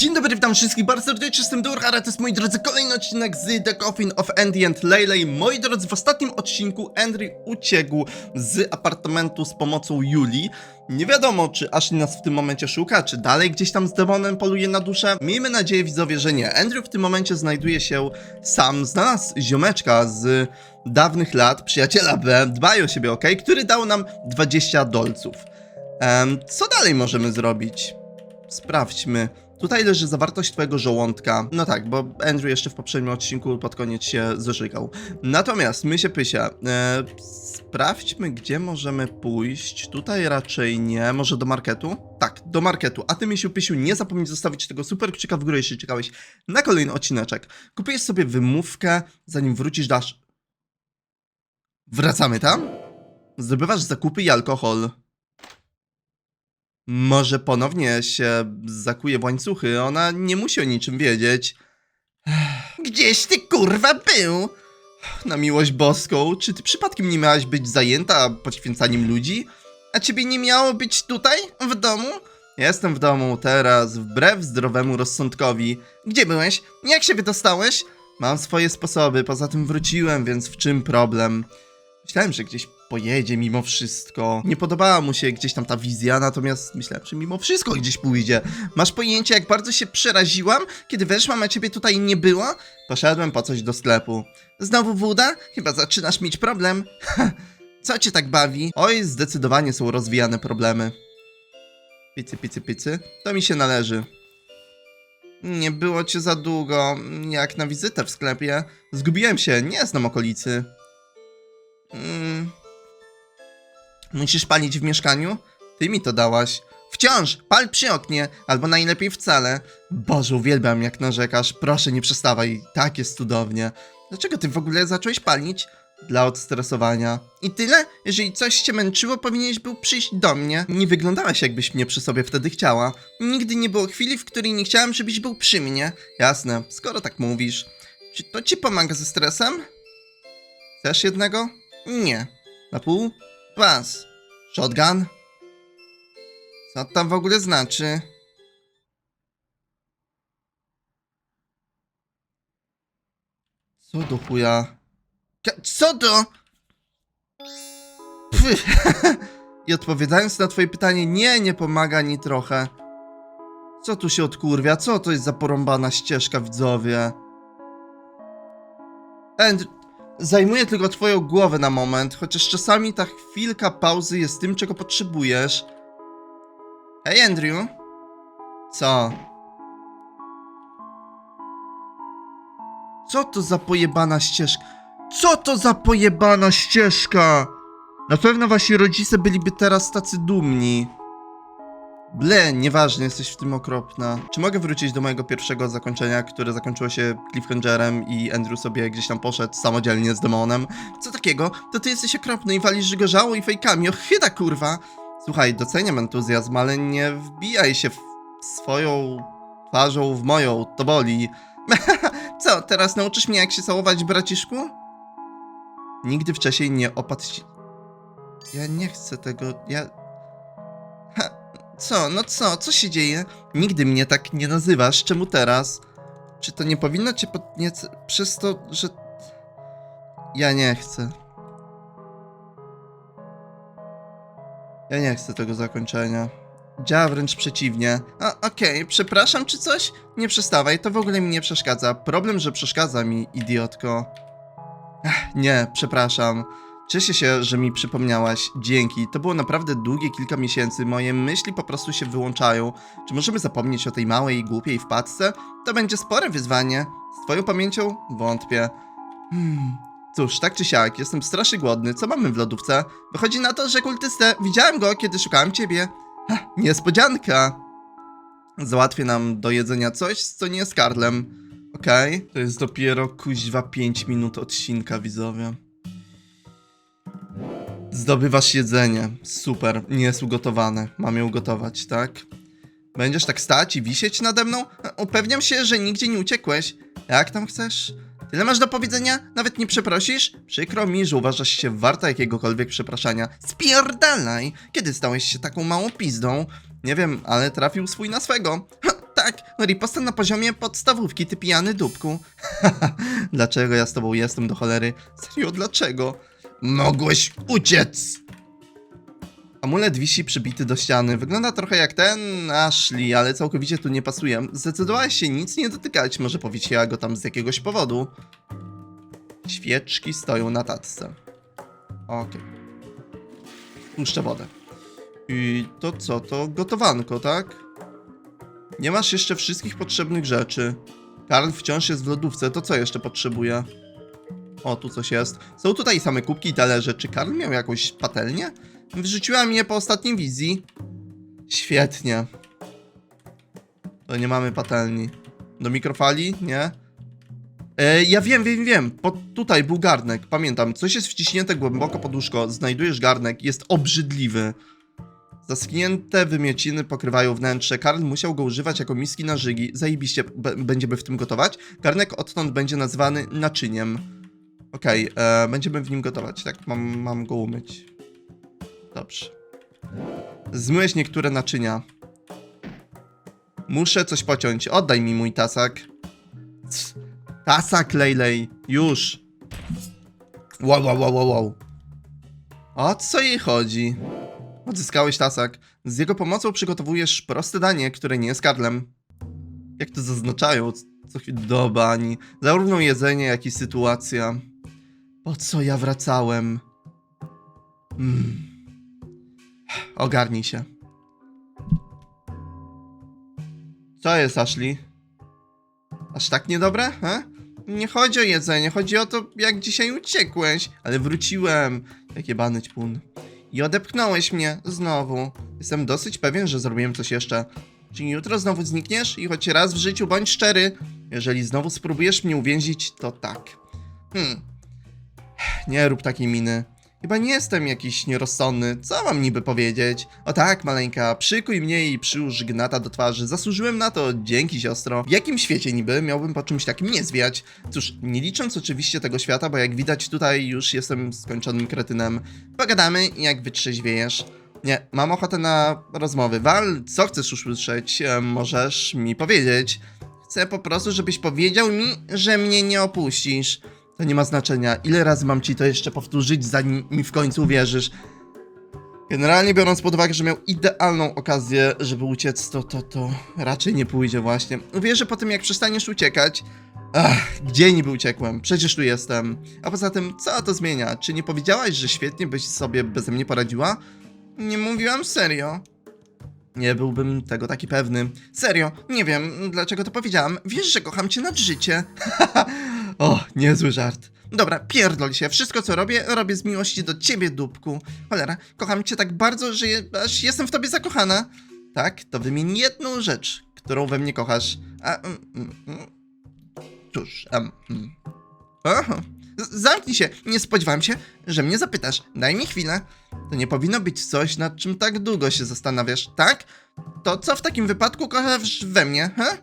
Dzień dobry, witam wszystkich bardzo serdecznie, jestem Durhar, a to jest moi drodzy kolejny odcinek z The Coffin of Andy and Leylay. Moi drodzy, w ostatnim odcinku Andrew uciekł z apartamentu z pomocą Julii. Nie wiadomo, czy Ashley nas w tym momencie szuka, czy dalej gdzieś tam z demonem poluje na duszę. Miejmy nadzieję, widzowie, że nie. Andrew w tym momencie znajduje się sam. Znalazł ziomeczka z dawnych lat, przyjaciela B, dbaj o siebie, ok? Który dał nam 20 dolców. Em, co dalej możemy zrobić? Sprawdźmy. Tutaj leży zawartość twojego żołądka. No tak, bo Andrew jeszcze w poprzednim odcinku pod koniec się zażygał. Natomiast, my się pysia. E, sprawdźmy, gdzie możemy pójść. Tutaj raczej nie. Może do marketu? Tak, do marketu. A ty, Misiu Pysiu, nie zapomnij zostawić tego super kciuka w górę, jeśli czekałeś na kolejny odcineczek. Kupujesz sobie wymówkę, zanim wrócisz dasz... Wracamy tam? Zdobywasz zakupy i alkohol. Może ponownie się zakuje w łańcuchy, ona nie musi o niczym wiedzieć. Gdzieś ty kurwa był? Na miłość boską, czy ty przypadkiem nie miałaś być zajęta poświęcaniem ludzi? A ciebie nie miało być tutaj, w domu? Jestem w domu teraz, wbrew zdrowemu rozsądkowi. Gdzie byłeś? Jak się wydostałeś? Mam swoje sposoby, poza tym wróciłem, więc w czym problem? Myślałem, że gdzieś pojedzie mimo wszystko. Nie podobała mu się gdzieś tam ta wizja, natomiast myślałem, że mimo wszystko gdzieś pójdzie. Masz pojęcie, jak bardzo się przeraziłam, kiedy weszłam, a ciebie tutaj nie było? Poszedłem po coś do sklepu. Znowu woda? Chyba zaczynasz mieć problem. Co cię tak bawi? Oj, zdecydowanie są rozwijane problemy. Picy, picy, picy. To mi się należy. Nie było cię za długo, jak na wizytę w sklepie. Zgubiłem się, nie znam okolicy. Musisz palić w mieszkaniu? Ty mi to dałaś. Wciąż, pal przy oknie, albo najlepiej wcale. Boże, uwielbiam jak narzekasz, proszę nie przestawaj, tak jest cudownie. Dlaczego ty w ogóle zacząłeś palić? Dla odstresowania. I tyle? Jeżeli coś cię męczyło, powinieneś był przyjść do mnie. Nie wyglądałaś jakbyś mnie przy sobie wtedy chciała. Nigdy nie było chwili, w której nie chciałem, żebyś był przy mnie. Jasne, skoro tak mówisz. Czy to ci pomaga ze stresem? Chcesz jednego? Nie. Na pół? Pas. Shotgun? Co tam w ogóle znaczy? Co do chuja? Co? Pff. I odpowiadając na twoje pytanie, nie, nie pomaga ani trochę. Co tu się odkurwia? Co to jest za porąbana ścieżka, widzowie? And zajmuje tylko twoją głowę na moment, chociaż czasami ta chwilka pauzy jest tym, czego potrzebujesz. Hej, Andrew. Co? Co to za pojebana ścieżka? Co to za pojebana ścieżka? Na pewno wasi rodzice byliby teraz tacy dumni. Ble, nieważne, jesteś w tym okropna. Czy mogę wrócić do mojego pierwszego zakończenia, które zakończyło się cliffhangerem i Andrew sobie gdzieś tam poszedł samodzielnie z demonem? Co takiego? To ty jesteś okropny i walisz żygorzało i fejkami, ochyda kurwa! Słuchaj, doceniam entuzjazm, ale nie wbijaj się swoją twarzą w moją, to boli. Co, teraz nauczysz mnie jak się całować, braciszku? Nigdy wcześniej nie opadł. Ja nie chcę tego, ja... Co, no co, co się dzieje? Nigdy mnie tak nie nazywasz, czemu teraz? Czy to nie powinno cię podniec... przez to, że... Ja nie chcę. Ja nie chcę tego zakończenia. Działa wręcz przeciwnie. A, okej, przepraszam czy coś? Nie przestawaj, to w ogóle mi nie przeszkadza. Problem, że przeszkadza mi, idiotko. Nie, przepraszam. Cieszę się, że mi przypomniałaś. Dzięki. To było naprawdę długie kilka miesięcy. Moje myśli po prostu się wyłączają. Czy możemy zapomnieć o tej małej i głupiej wpadce? To będzie spore wyzwanie. Z twoją pamięcią? Wątpię. Hmm. Cóż, tak czy siak, jestem strasznie głodny. Co mamy w lodówce? Wychodzi na to, że kultystę. Widziałem go, kiedy szukałem ciebie. Ha, niespodzianka. Załatwię nam do jedzenia coś, co nie jest Karlem. Okej, to jest dopiero kuźwa 5 minut odcinka, widzowie. Zdobywasz jedzenie. Super, nie jest ugotowane. Mam je ugotować, tak? Będziesz tak stać i wisieć nade mną? Upewniam się, że nigdzie nie uciekłeś. Jak tam chcesz? Tyle masz do powiedzenia? Nawet nie przeprosisz? Przykro mi, że uważasz się warta jakiegokolwiek przepraszania. Spierdalaj! Kiedy stałeś się taką małą pizdą? Nie wiem, ale trafił swój na swego. Ha, tak, riposta na poziomie podstawówki, ty pijany dupku. dlaczego ja z tobą jestem do cholery? Serio, dlaczego? Mogłeś uciec! Amulet wisi przybity do ściany. Wygląda trochę jak ten Ashley, ale całkowicie tu nie pasuje. Zdecydowałeś się nic nie dotykać, może powiesiła go tam z jakiegoś powodu. Świeczki stoją na tacce. Okej. Puszczę wodę. I to co? To gotowanko, tak? Nie masz jeszcze wszystkich potrzebnych rzeczy. Karl wciąż jest w lodówce, to co jeszcze potrzebuje? O, tu coś jest. Są tutaj same kubki talerze. Czy Karl miał jakąś patelnię? Wrzuciła mnie po ostatniej wizji. Świetnie. To nie mamy patelni. Do mikrofali? Nie? E, ja wiem, wiem, wiem. Po, tutaj był garnek. Pamiętam. Coś jest wciśnięte głęboko pod łóżko. Znajdujesz garnek. Jest obrzydliwy. Zaschnięte wymiociny pokrywają wnętrze. Karl musiał go używać jako miski na żygi. Zajebiście będziemy w tym gotować. Garnek odtąd będzie nazwany naczyniem. Okej, e, będziemy w nim gotować. Tak, mam, mam go umyć. Dobrze. Zmyłeś niektóre naczynia. Muszę coś pociąć. Oddaj mi mój tasak. Cs. Tasak, Lejlej. Już. Wow, wow, wow, wow, wow. O co jej chodzi? Odzyskałeś tasak. Z jego pomocą przygotowujesz proste danie, które nie jest karlem. Jak to zaznaczają? Co chwilę do bani. Zarówno jedzenie, jak i sytuacja. Po co ja wracałem? Mm. Ogarnij się. Co jest, Ashley? Aż tak niedobre, he? Nie chodzi o jedzenie, chodzi o to, jak dzisiaj uciekłeś. Ale wróciłem. Jakie bany ćpun. I odepchnąłeś mnie znowu. Jestem dosyć pewien, że zrobiłem coś jeszcze. Czy jutro znowu znikniesz? I choć raz w życiu bądź szczery. Jeżeli znowu spróbujesz mnie uwięzić, to tak. Hmm. Nie rób takiej miny. Chyba nie jestem jakiś nierozsądny. Co mam niby powiedzieć? O tak, maleńka, przykuj mnie i przyłóż gnata do twarzy. Zasłużyłem na to, dzięki siostro. W jakim świecie niby miałbym po czymś takim nie zwiać? Cóż, nie licząc oczywiście tego świata, bo jak widać tutaj już jestem skończonym kretynem. Pogadamy, jak wytrzeźwiejesz. Nie, mam ochotę na rozmowy. Wal, co chcesz usłyszeć? E, możesz mi powiedzieć. Chcę po prostu, żebyś powiedział mi, że mnie nie opuścisz. To nie ma znaczenia. Ile razy mam ci to jeszcze powtórzyć, zanim mi w końcu uwierzysz? Generalnie biorąc pod uwagę, że miał idealną okazję, żeby uciec, to, to, to raczej nie pójdzie właśnie. Uwierzę po tym, jak przestaniesz uciekać. Ach, gdzie niby uciekłem? Przecież tu jestem. A poza tym, co to zmienia? Czy nie powiedziałaś, że świetnie byś sobie beze mnie poradziła? Nie mówiłam serio. Nie byłbym tego taki pewny. Serio, nie wiem, dlaczego to powiedziałam. Wiesz, że kocham cię nad życie. o, niezły żart. Dobra, pierdol się. Wszystko, co robię, robię z miłości do ciebie, dupku. Cholera, kocham cię tak bardzo, że je, aż jestem w tobie zakochana. Tak, to wymień jedną rzecz, którą we mnie kochasz. A, mm, mm, mm. Cóż, um, mm. Aha. Zamknij się, nie spodziewałem się, że mnie zapytasz. Daj mi chwilę. To nie powinno być coś, nad czym tak długo się zastanawiasz, tak? To co w takim wypadku kochasz we mnie, he?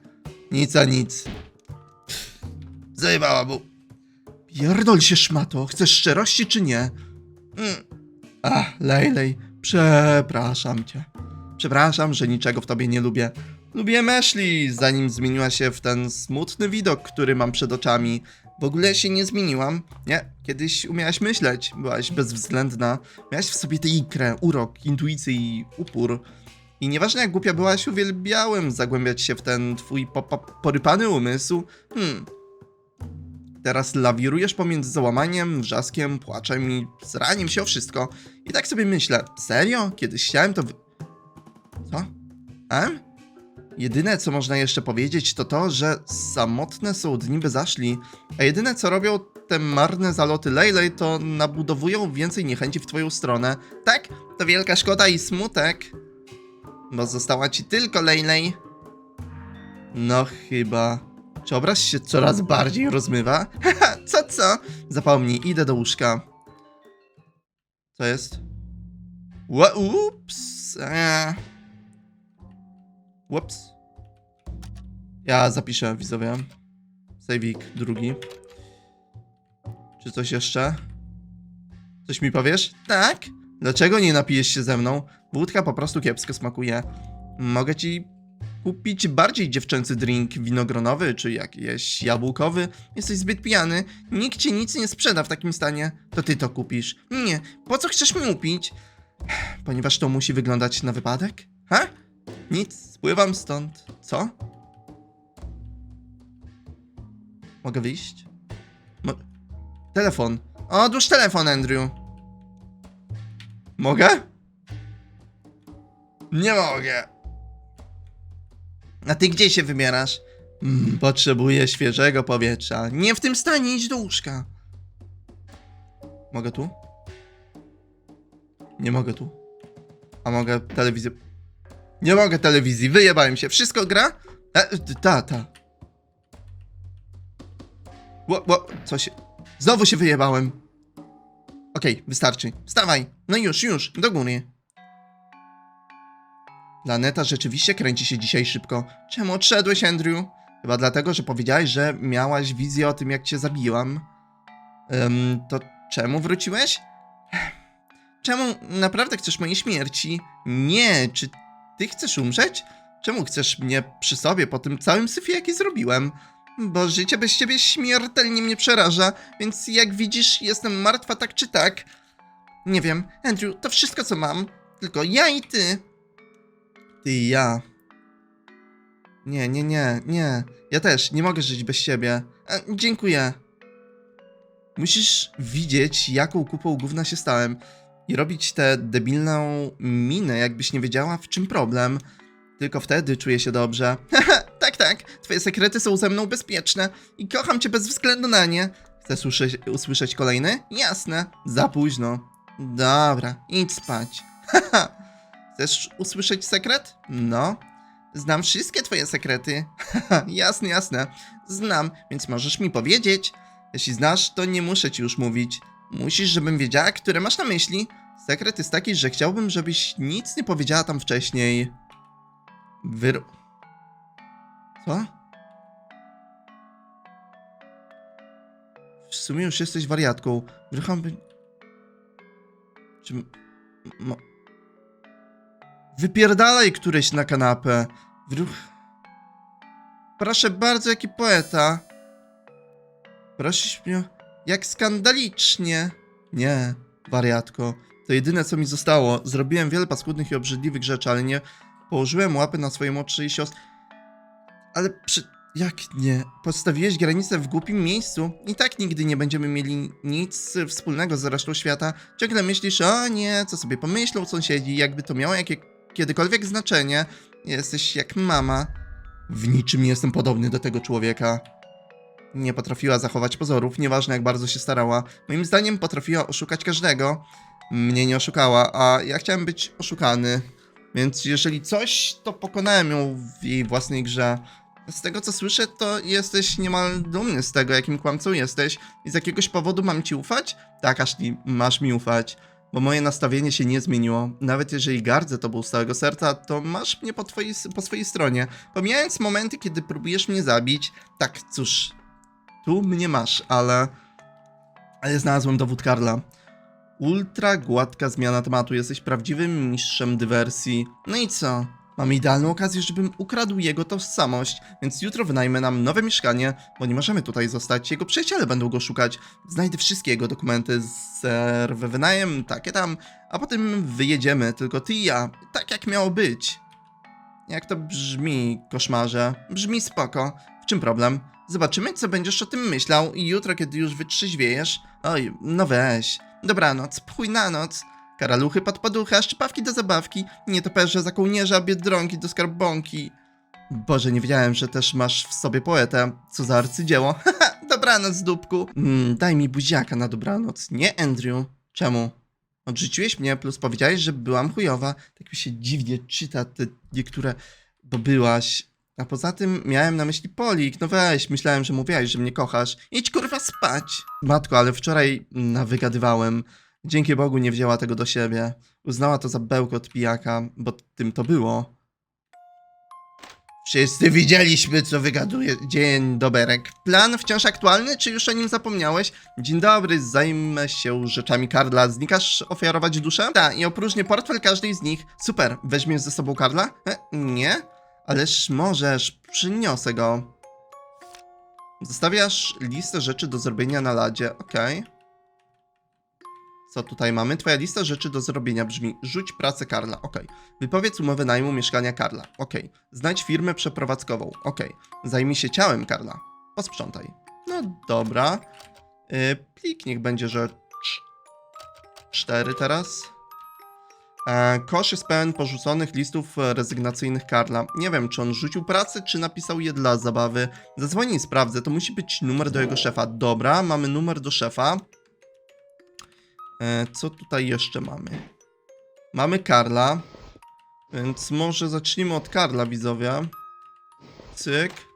Nic a nic. Zajebała mu. Pierdol się, szmato. Chcesz szczerości czy nie? Mm. Ach, Lejlej, przepraszam cię. Przepraszam, że niczego w tobie nie lubię. Lubię Ashley, zanim zmieniła się w ten smutny widok, który mam przed oczami. W ogóle się nie zmieniłam. Nie, kiedyś umiałaś myśleć, byłaś bezwzględna. Miałaś w sobie tę ikrę, urok, intuicję i upór. I nieważne jak głupia byłaś, uwielbiałem zagłębiać się w ten twój po po porypany umysł. Hmm. Teraz lawirujesz pomiędzy załamaniem, wrzaskiem, płaczem i zraniem się o wszystko. I tak sobie myślę, serio? Kiedyś chciałem to wy... Co? Em? Jedyne, co można jeszcze powiedzieć, to to, że samotne są dni bez Ashley, a jedyne, co robią te marne zaloty Lejlej, to nabudowują więcej niechęci w twoją stronę. Tak, to wielka szkoda i smutek. Bo została ci tylko Lejlej. No chyba. Czy obraz się coraz bardziej rozmywa? Haha, co co? Zapomnij, idę do łóżka. Co jest? Ła, ups. Ups. Ja zapiszę widzowie. Sejwik drugi. Czy coś jeszcze? Coś mi powiesz? Tak? Dlaczego nie napijesz się ze mną? Wódka po prostu kiepsko smakuje. Mogę ci kupić bardziej dziewczęcy drink winogronowy czy jakiś jabłkowy. Jesteś zbyt pijany, nikt ci nic nie sprzeda w takim stanie, to ty to kupisz. Nie, po co chcesz mi upić? Ponieważ to musi wyglądać na wypadek? Ha? Nic, spływam stąd. Co? Mogę wyjść? Mo telefon. Odłóż telefon, Andrew. Mogę? Nie mogę. A ty gdzie się wybierasz? Mm, potrzebuję świeżego powietrza. Nie w tym stanie, idź do łóżka. Mogę tu? Nie mogę tu. A mogę telewizję. Nie mogę telewizji, wyjebałem się. Wszystko gra? E, ta, ta. Ło, ło, co się... Znowu się wyjebałem. Okej, wystarczy. Wstawaj. No już, już, do góry. Planeta rzeczywiście kręci się dzisiaj szybko. Czemu odszedłeś, Andrew? Chyba dlatego, że powiedziałeś, że miałaś wizję o tym, jak cię zabiłam. To czemu wróciłeś? Czemu naprawdę chcesz mojej śmierci? Nie, czy ty chcesz umrzeć? Czemu chcesz mnie przy sobie po tym całym syfie, jaki zrobiłem? Bo życie bez ciebie śmiertelnie mnie przeraża, więc jak widzisz, jestem martwa tak czy tak. Nie wiem, Andrew, to wszystko co mam. Tylko ja i ty. Ty i ja. Nie, nie, nie, nie. Ja też nie mogę żyć bez siebie. E, dziękuję. Musisz widzieć, jaką kupą gówna się stałem i robić tę debilną minę, jakbyś nie wiedziała, w czym problem. Tylko wtedy czuję się dobrze. Tak, tak, twoje sekrety są ze mną bezpieczne i kocham cię bez względu na nie. Chcesz usłyszeć, usłyszeć kolejny? Jasne, za późno. Dobra, idź spać. Haha, chcesz usłyszeć sekret? No. Znam wszystkie twoje sekrety. Jasne, jasne. Znam, więc możesz mi powiedzieć. Jeśli znasz, to nie muszę ci już mówić. Musisz, żebym wiedziała, które masz na myśli. Sekret jest taki, że chciałbym, żebyś nic nie powiedziała tam wcześniej. Wyr... Co? W sumie już jesteś wariatką. Wyrucham. Czy... Mo... Wypierdalaj któreś na kanapę. Wyruch... Proszę bardzo, jaki poeta. Prosisz mnie... Jak skandalicznie. Nie, wariatko. To jedyne, co mi zostało. Zrobiłem wiele paskudnych i obrzydliwych rzeczy, ale nie położyłem łapy na swojej młodszej siostrze. Ale przy... Jak nie? Postawiłeś granicę w głupim miejscu. I tak nigdy nie będziemy mieli nic wspólnego z resztą świata. Ciągle myślisz, o nie, co sobie pomyślą sąsiedzi, jakby to miało jakie, kiedykolwiek znaczenie. Jesteś jak mama. W niczym jestem podobny do tego człowieka. Nie potrafiła zachować pozorów, nieważne jak bardzo się starała. Moim zdaniem potrafiła oszukać każdego. Mnie nie oszukała, a ja chciałem być oszukany. Więc jeżeli coś, to pokonałem ją w jej własnej grze. Z tego co słyszę, to jesteś niemal dumny z tego, jakim kłamcą jesteś i z jakiegoś powodu mam ci ufać? Tak, Ashley, masz mi ufać. Bo moje nastawienie się nie zmieniło. Nawet jeżeli gardzę tobą z całego serca, to masz mnie po, twojej, po swojej stronie. Pomijając momenty, kiedy próbujesz mnie zabić, tak cóż, tu mnie masz, ale... Ale znalazłem dowód Karla. Ultra gładka zmiana tematu. Jesteś prawdziwym mistrzem dywersji. No i co? Mamy idealną okazję, żebym ukradł jego tożsamość, więc jutro wynajmę nam nowe mieszkanie, bo nie możemy tutaj zostać. Jego przyjaciele będą go szukać. Znajdę wszystkie jego dokumenty, serwę wynajem, takie tam, a potem wyjedziemy, tylko ty i ja, tak jak miało być. Jak to brzmi, koszmarze? Brzmi spoko. W czym problem? Zobaczymy, co będziesz o tym myślał i jutro, kiedy już wytrzeźwiejesz. Oj, no weź. Dobranoc, pchuj na noc. Karaluchy pod poducha, szczepawki do zabawki, nietoperze za kołnierza, biedronki do skarbonki. Boże, nie wiedziałem, że też masz w sobie poetę. Co za arcydzieło. Dobranoc, dupku. Mm, daj mi buziaka na dobranoc. Nie, Andrew. Czemu? Odrzuciłeś mnie, plus powiedziałeś, że byłam chujowa. Tak mi się dziwnie czyta te niektóre, bo byłaś. A poza tym miałem na myśli Polik. No weź, myślałem, że mówiłaś, że mnie kochasz. Idź kurwa spać. Matko, ale wczoraj nawygadywałem. Dzięki Bogu nie wzięła tego do siebie. Uznała to za bełkot pijaka, bo tym to było. Wszyscy widzieliśmy, co wygaduje. Dzień doberek. Plan wciąż aktualny, czy już o nim zapomniałeś? Dzień dobry, zajmę się rzeczami Karla. Znikasz ofiarować duszę? Tak, i opróżnię portfel każdej z nich. Super, weźmiesz ze sobą Karla? E, nie? Ależ możesz, przyniosę go. Zostawiasz listę rzeczy do zrobienia na ladzie, okej. Co tutaj mamy? Twoja lista rzeczy do zrobienia brzmi rzuć pracę Karla, okej. Wypowiedz umowę najmu mieszkania Karla, okej. Znajdź firmę przeprowadzkową, okej. Zajmij się ciałem Karla, posprzątaj. No dobra. Yy, plik niech będzie, że cz- cztery teraz. E, kosz jest pełen porzuconych listów rezygnacyjnych Karla. Nie wiem, czy on rzucił pracę, czy napisał je dla zabawy. Zadzwonię i sprawdzę, to musi być numer do jego szefa. Dobra, mamy numer do szefa. E, co tutaj jeszcze mamy? Mamy Karla, więc może zacznijmy od Karla, widzowie. Cyk.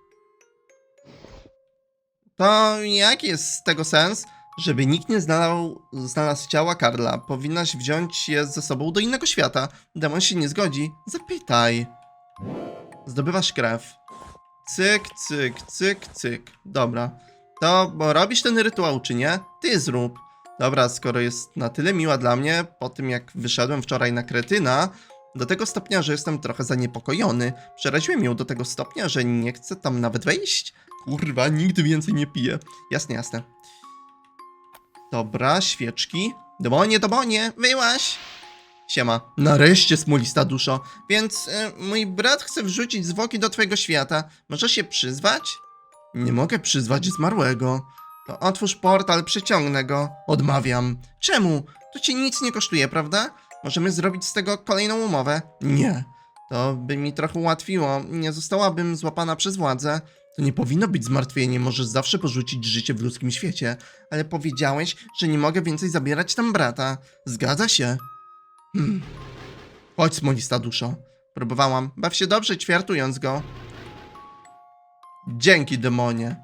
To jaki jest z tego sens? Żeby nikt nie znalazł, znalazł ciała Karla, powinnaś wziąć je ze sobą do innego świata. Demon się nie zgodzi. Zapytaj. Zdobywasz krew. Cyk, cyk, cyk, cyk. Dobra. To bo robisz ten rytuał, czy nie? Ty zrób. Dobra, skoro jest na tyle miła dla mnie, po tym jak wyszedłem wczoraj na kretyna, do tego stopnia, że jestem trochę zaniepokojony. Przeraziłem ją do tego stopnia, że nie chcę tam nawet wejść. Kurwa, nigdy więcej nie piję. Jasne, jasne. Dobra, świeczki. Demonie, demonie, wyłaś! Siema. Nareszcie smolista duszo. Więc y, mój brat chce wrzucić zwłoki do twojego świata. Możesz się przyzwać? Nie mogę przyzwać zmarłego. To otwórz portal, przyciągnę go. Odmawiam. Czemu? To ci nic nie kosztuje, prawda? Możemy zrobić z tego kolejną umowę. Nie. To by mi trochę ułatwiło. Nie zostałabym złapana przez władzę. To nie powinno być zmartwienie, możesz zawsze porzucić życie w ludzkim świecie. Ale powiedziałeś, że nie mogę więcej zabierać tam brata. Zgadza się? Hmm. Chodź, smolista duszo. Próbowałam. Baw się dobrze, ćwiartując go. Dzięki, demonie.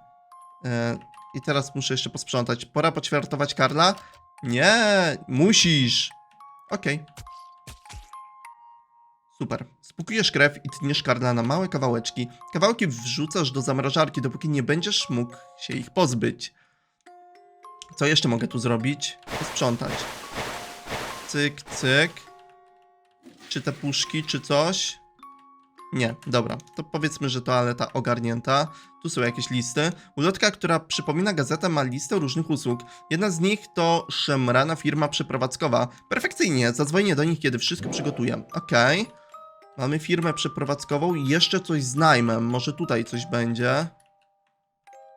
E, I teraz muszę jeszcze posprzątać. Pora poćwiartować Karla? Nie, musisz. Okej. Super. Spukujesz krew i tniesz Karla na małe kawałeczki. Kawałki wrzucasz do zamrażarki, dopóki nie będziesz mógł się ich pozbyć. Co jeszcze mogę tu zrobić? Posprzątać. Cyk, cyk. Czy te puszki, czy coś? Nie, dobra. To powiedzmy, że toaleta ogarnięta. Tu są jakieś listy. Ulotka, która przypomina gazetę, ma listę różnych usług. Jedna z nich to szemrana firma przeprowadzkowa. Perfekcyjnie, zadzwonię do nich, kiedy wszystko przygotuję. Okej. Mamy firmę przeprowadzkową i jeszcze coś z najmem. Może tutaj coś będzie.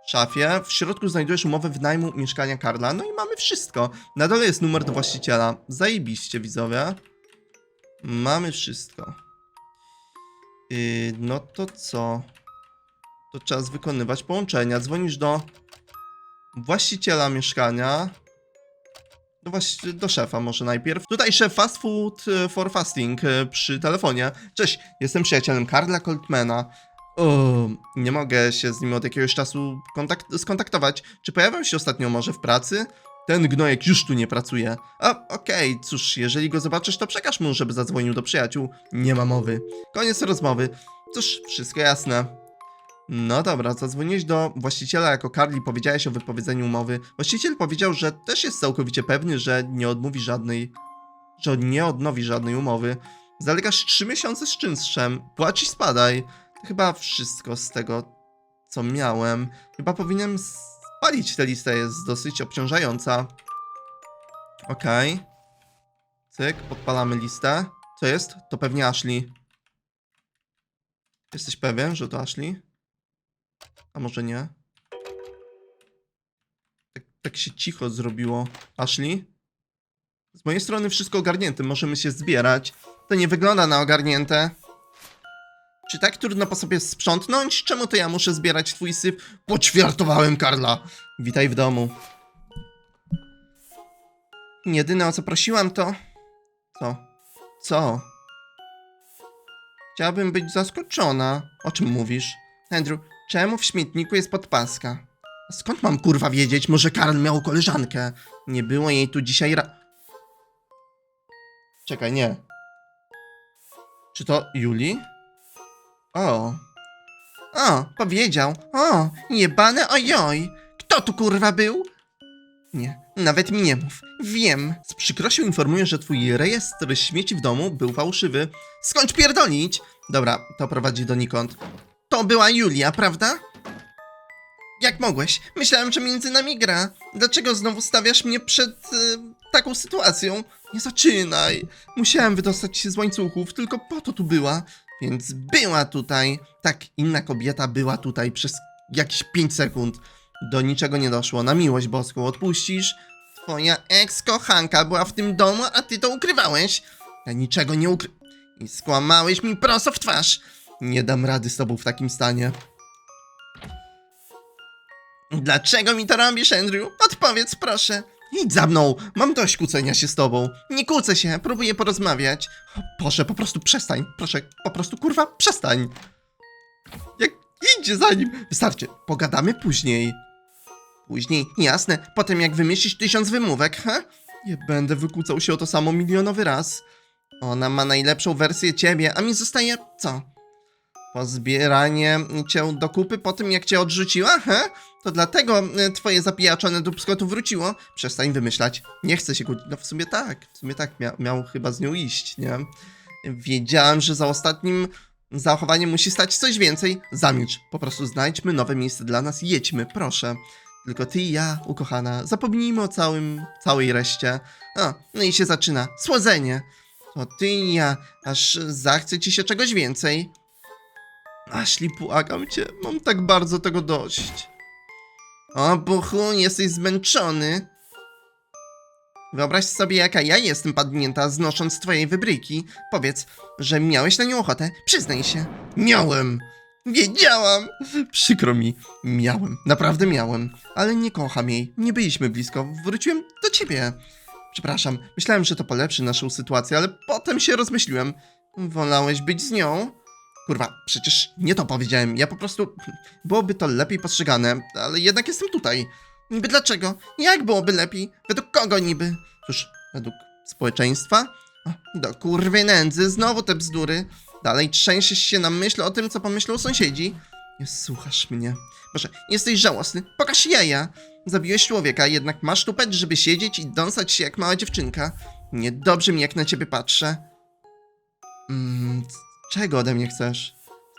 Szafie. W środku znajdujesz umowę wynajmu mieszkania Karla. No i mamy wszystko. Na dole jest numer do właściciela. Zajebiście, widzowie. Mamy wszystko. Yy, no to co? To czas wykonywać połączenia. Dzwonisz do właściciela mieszkania. Do, właści- do szefa może najpierw. Tutaj szef Fast Food e, for Fasting e, przy telefonie. Cześć, jestem przyjacielem Karla Coltmana. Nie mogę się z nim od jakiegoś czasu kontakt- skontaktować. Czy pojawiał się ostatnio może w pracy? Ten gnojek już tu nie pracuje. A, okej, cóż, jeżeli go zobaczysz, to przekaż mu, żeby zadzwonił do przyjaciół. Nie ma mowy. Koniec rozmowy. Cóż, wszystko jasne. No dobra, zadzwoniłeś do właściciela jako Carly, powiedziałeś o wypowiedzeniu umowy. Właściciel powiedział, że też jest całkowicie pewny, że nie odmówi żadnej... że nie odnowi żadnej umowy. Zalegasz 3 miesiące z czynszem, płacisz spadaj. To chyba wszystko z tego, co miałem. Chyba powinienem spalić tę listę, jest dosyć obciążająca. Okej. Cyk, podpalamy listę. Co jest? To pewnie Ashley. Jesteś pewien, że to Ashley? A może nie? Tak, tak się cicho zrobiło. Ashley? Z mojej strony wszystko ogarnięte, możemy się zbierać. To nie wygląda na ogarnięte. Czy tak trudno po sobie sprzątnąć? Czemu to ja muszę zbierać twój syf? Poćwiartowałem Karla. Witaj w domu. Jedyne o co prosiłam to... Co? Co? Chciałabym być zaskoczona. O czym mówisz? Andrew, czemu w śmietniku jest podpaska? Skąd mam kurwa wiedzieć? Może Karl miał koleżankę. Nie było jej tu dzisiaj ra... Czekaj, nie. Czy to Juli? O. O, powiedział. O, jebane ojoj. Kto tu kurwa był? Nie, nawet mi nie mów. Wiem. Z przykrością informuję, że twój rejestr śmieci w domu był fałszywy. Skończ pierdolić! Dobra, to prowadzi donikąd. To była Julia, prawda? Jak mogłeś? Myślałem, że między nami gra. Dlaczego znowu stawiasz mnie przed y, taką sytuacją? Nie zaczynaj. Musiałem wydostać się z łańcuchów, tylko po to tu była. Więc była tutaj. Tak, inna kobieta była tutaj przez jakieś 5 sekund. Do niczego nie doszło. Na miłość boską odpuścisz? Twoja ex-kochanka była w tym domu, a ty to ukrywałeś. Ja niczego nie ukry... I skłamałeś mi prosto w twarz. Nie dam rady z tobą w takim stanie. Dlaczego mi to robisz, Andrew? Odpowiedz, proszę. Idź za mną, mam dość kłócenia się z tobą. Nie kłócę się, próbuję porozmawiać. Boże, po prostu przestań. Proszę, po prostu kurwa, przestań. Jak idzie za nim. Wystarczy, pogadamy później. Później, jasne, potem jak wymyślisz tysiąc wymówek, ha? Nie będę wykłócał się o to samo milionowy raz. Ona ma najlepszą wersję ciebie, a mi zostaje co? Pozbieranie cię do kupy po tym, jak cię odrzuciła, he? To dlatego e, twoje zapijaczone dupsko tu wróciło? Przestań wymyślać. Nie chcę się kłócić. No w sumie tak, w sumie tak mia miał chyba z nią iść, nie? Wiedziałem, że za ostatnim zachowaniem musi stać coś więcej. Zamilcz. Po prostu znajdźmy nowe miejsce dla nas jedźmy, proszę. Tylko ty i ja, ukochana, zapomnijmy o całym, całej reszcie. A, no i się zaczyna. Słodzenie. To ty i ja, aż zachce ci się czegoś więcej. Ashley, błagam cię, mam tak bardzo tego dość. O, buchu, jesteś zmęczony. Wyobraź sobie, jaka ja jestem padnięta, znosząc twojej wybryki. Powiedz, że miałeś na nią ochotę. Przyznaj się. Miałem. Wiedziałam. Przykro mi. Miałem. Naprawdę miałem. Ale nie kocham jej. Nie byliśmy blisko. Wróciłem do ciebie. Przepraszam. Myślałem, że to polepszy naszą sytuację, ale potem się rozmyśliłem. Wolałeś być z nią? Kurwa, przecież nie to powiedziałem. Ja po prostu. Byłoby to lepiej postrzegane, ale jednak jestem tutaj. Niby dlaczego? Jak byłoby lepiej? Według kogo niby? Cóż, według społeczeństwa? Do kurwy nędzy, znowu te bzdury. Dalej trzęsiesz się na myśl o tym, co pomyślą sąsiedzi. Nie słuchasz mnie. Boże, jesteś żałosny. Pokaż jaja. Zabiłeś człowieka, jednak masz tupeć, żeby siedzieć i dąsać się jak mała dziewczynka. Niedobrze mi jak na ciebie patrzę. Mm, czego ode mnie chcesz?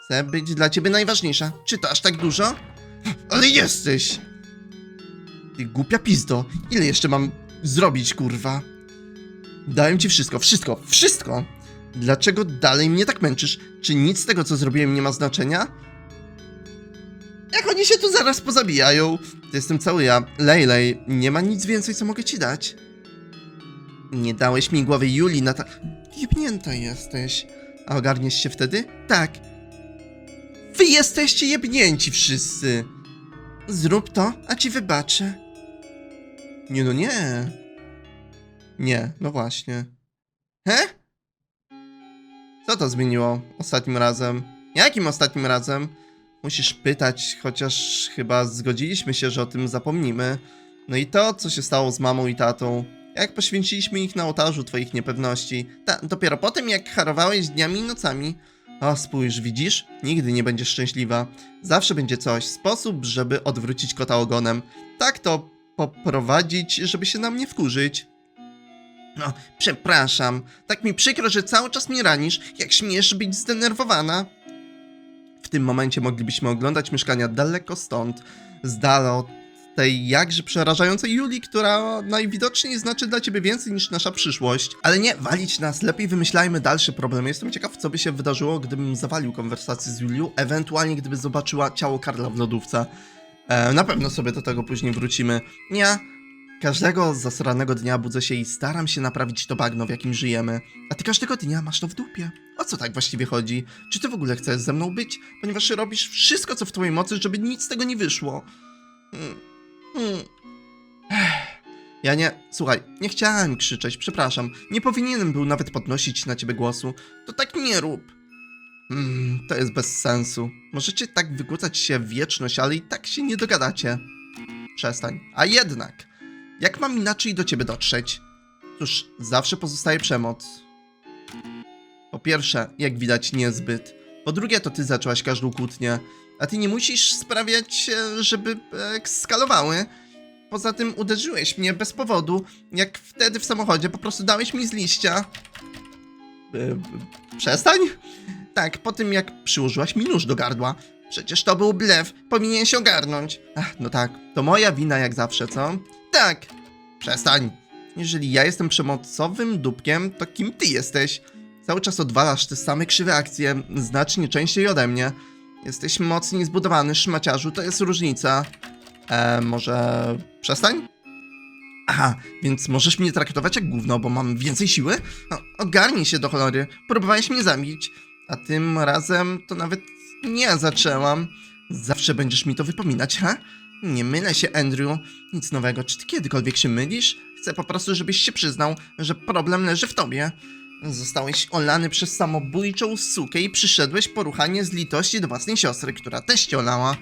Chcę być dla ciebie najważniejsza. Czy to aż tak dużo? Ale jesteś! Ty głupia pizdo. Ile jeszcze mam zrobić, kurwa? Dałem ci wszystko, wszystko, wszystko! Dlaczego dalej mnie tak męczysz? Czy nic z tego, co zrobiłem, nie ma znaczenia? Jak oni się tu zaraz pozabijają? To jestem cały ja. Lejlej, nie ma nic więcej, co mogę ci dać. Nie dałeś mi głowy Julii na ta... Jebnięta jesteś. A ogarniesz się wtedy? Tak. Wy jesteście jebnięci wszyscy. Zrób to, a ci wybaczę. Nie no nie. Nie, no właśnie. He? Co to zmieniło ostatnim razem? Jakim ostatnim razem? Musisz pytać, chociaż chyba zgodziliśmy się, że o tym zapomnimy. No i to, co się stało z mamą i tatą. Jak poświęciliśmy ich na ołtarzu twoich niepewności. Ta, dopiero po tym, jak harowałeś dniami i nocami. O, spójrz, widzisz? Nigdy nie będziesz szczęśliwa. Zawsze będzie coś, sposób, żeby odwrócić kota ogonem. Tak to poprowadzić, żeby się na mnie wkurzyć. No, przepraszam. Tak mi przykro, że cały czas mnie ranisz. Jak śmiesz być zdenerwowana? W tym momencie moglibyśmy oglądać mieszkania daleko stąd, z dala od tej jakże przerażającej Julii, która najwidoczniej znaczy dla ciebie więcej niż nasza przyszłość. Ale nie, walić nas, lepiej wymyślajmy dalszy problem. Jestem ciekaw, co by się wydarzyło, gdybym zawalił konwersację z Julią, ewentualnie gdyby zobaczyła ciało Karla w lodówce. E, na pewno sobie do tego później wrócimy. Nie, Każdego zasranego dnia budzę się i staram się naprawić to bagno, w jakim żyjemy. A ty każdego dnia masz to w dupie. O co tak właściwie chodzi? Czy ty w ogóle chcesz ze mną być? Ponieważ robisz wszystko, co w twojej mocy, żeby nic z tego nie wyszło. Hmm. Hmm. Ja nie... Słuchaj, nie chciałem krzyczeć, przepraszam. Nie powinienem był nawet podnosić na ciebie głosu. To tak nie rób. Hmm, to jest bez sensu. Możecie tak wygłucać się w wieczność, ale i tak się nie dogadacie. Przestań. A jednak... Jak mam inaczej do ciebie dotrzeć? Cóż, zawsze pozostaje przemoc. Po pierwsze, jak widać, niezbyt. Po drugie, to ty zaczęłaś każdą kłótnię, a ty nie musisz sprawiać, e, żeby e, skalowały. Poza tym uderzyłeś mnie bez powodu, jak wtedy w samochodzie, po prostu dałeś mi z liścia. E, przestań. Tak, po tym jak przyłożyłaś mi nóż do gardła. Przecież to był blef, powinien się ogarnąć. Ach, no tak, to moja wina jak zawsze, co? Tak. Przestań. Jeżeli ja jestem przemocowym dupkiem, to kim ty jesteś? Cały czas odwalasz te same krzywe akcje, znacznie częściej ode mnie. Jesteś mocniej zbudowany, szmaciarzu, to jest różnica. E, może przestań? Aha, więc możesz mnie traktować jak gówno, bo mam więcej siły? No, ogarnij się do cholery, próbowałeś mnie zabić. A tym razem to nawet nie zaczęłam. Zawsze będziesz mi to wypominać, ha? Nie mylę się, Andrew. Nic nowego. Czy ty kiedykolwiek się mylisz? Chcę po prostu, żebyś się przyznał, że problem leży w tobie. Zostałeś olany przez samobójczą sukę i przyszedłeś po ruchanie z litości do własnej siostry, która też cię olała.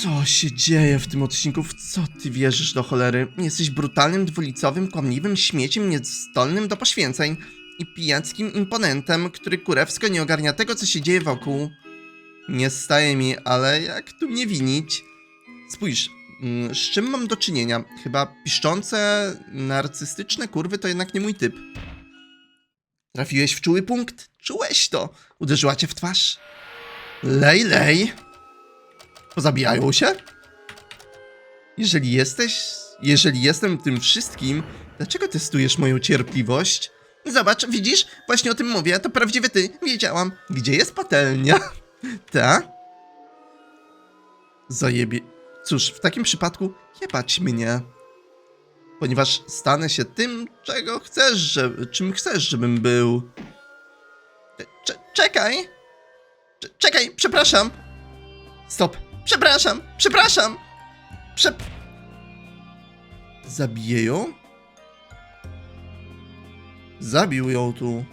Co się dzieje w tym odcinku? W co ty wierzysz do cholery? Jesteś brutalnym, dwulicowym, kłamliwym śmieciem niezdolnym do poświęceń i pijackim imponentem, który kurewsko nie ogarnia tego, co się dzieje wokół. Nie staje mi, ale jak tu mnie winić? Spójrz, z czym mam do czynienia? Chyba piszczące, narcystyczne kurwy to jednak nie mój typ. Trafiłeś w czuły punkt? Czułeś to? Uderzyła cię w twarz? Lej, lej. Pozabijają się? Jeżeli jesteś... Jeżeli jestem tym wszystkim, dlaczego testujesz moją cierpliwość? Zobacz, widzisz? Właśnie o tym mówię, to prawdziwy ty. Wiedziałam. Gdzie jest patelnia? Ta? Zajebie... Cóż, w takim przypadku jebać mnie. Ponieważ stanę się tym, czego chcesz, że... czym chcesz, żebym był. Cze- czekaj! Cze- czekaj, przepraszam! Stop! Przepraszam! Przepraszam! Prze... Zabiję ją? Zabił ją tu.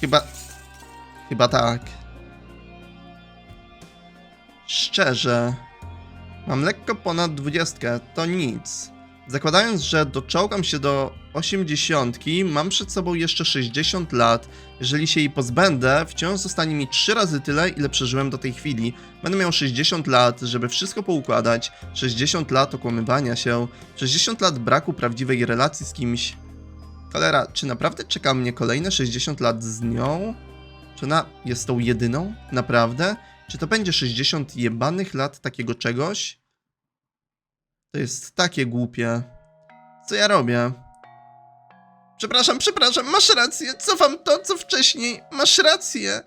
Chyba... Chyba tak. Szczerze... Mam lekko ponad dwudziestkę, to nic. Zakładając, że doczołgam się do 80, mam przed sobą jeszcze 60 lat. Jeżeli się jej pozbędę, wciąż zostanie mi 3 razy tyle, ile przeżyłem do tej chwili. Będę miał 60 lat, żeby wszystko poukładać, 60 lat okłamywania się, 60 lat braku prawdziwej relacji z kimś. Cholera, czy naprawdę czeka mnie kolejne 60 lat z nią? Czy ona jest tą jedyną? Naprawdę? Czy to będzie 60 jebanych lat takiego czegoś? To jest takie głupie. Co ja robię? Przepraszam, przepraszam, masz rację. Cofam to, co wcześniej. Masz rację.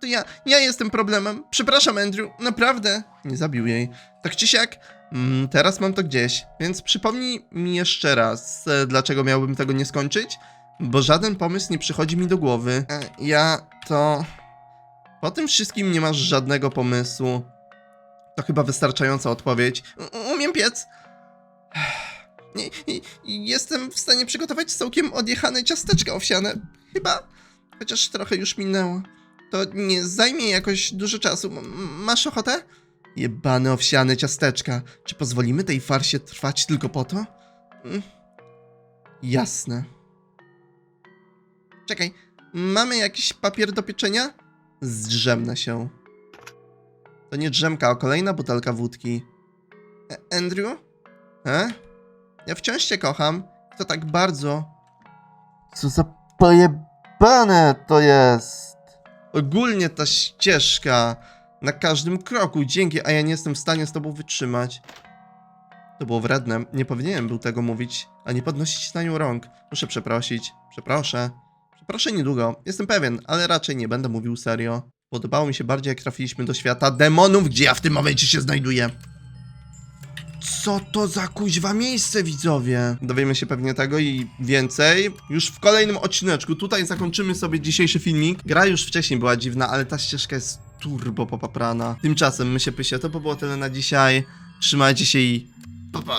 To ja, ja jestem problemem. Przepraszam, Andrew, naprawdę. Nie zabił jej. Tak czy siak, mm, teraz mam to gdzieś, więc przypomnij mi jeszcze raz, e, dlaczego miałbym tego nie skończyć? Bo żaden pomysł nie przychodzi mi do głowy. E, ja to... Po tym wszystkim nie masz żadnego pomysłu. To chyba wystarczająca odpowiedź. U- umiem piec. Nie, i jestem w stanie przygotować całkiem odjechane ciasteczka owsiane. Chyba. Chociaż trochę już minęło. To nie zajmie jakoś dużo czasu. M- masz ochotę? Jebane owsiane ciasteczka. Czy pozwolimy tej farsie trwać tylko po to? Mm. Jasne. Czekaj, mamy jakiś papier do pieczenia? Zdrzemnę się. To nie drzemka, a kolejna butelka wódki. E Andrew? E? Ja wciąż cię kocham. To tak bardzo. Co za pojebane to jest. Ogólnie ta ścieżka. Na każdym kroku, dzięki, a ja nie jestem w stanie z tobą wytrzymać. To było wredne. Nie powinienem był tego mówić, a nie podnosić na nią rąk. Muszę przeprosić. Przeproszę. Przeproszę niedługo. Jestem pewien, ale raczej nie będę mówił serio. Podobało mi się bardziej, jak trafiliśmy do świata demonów, gdzie ja w tym momencie się znajduję. Co to za kuźwa miejsce, widzowie? Dowiemy się pewnie tego i więcej już w kolejnym odcineczku. Tutaj zakończymy sobie dzisiejszy filmik. Gra już wcześniej była dziwna, ale ta ścieżka jest turbo popaprana. Tymczasem my się pysie, to by było tyle na dzisiaj. Trzymajcie się i pa pa.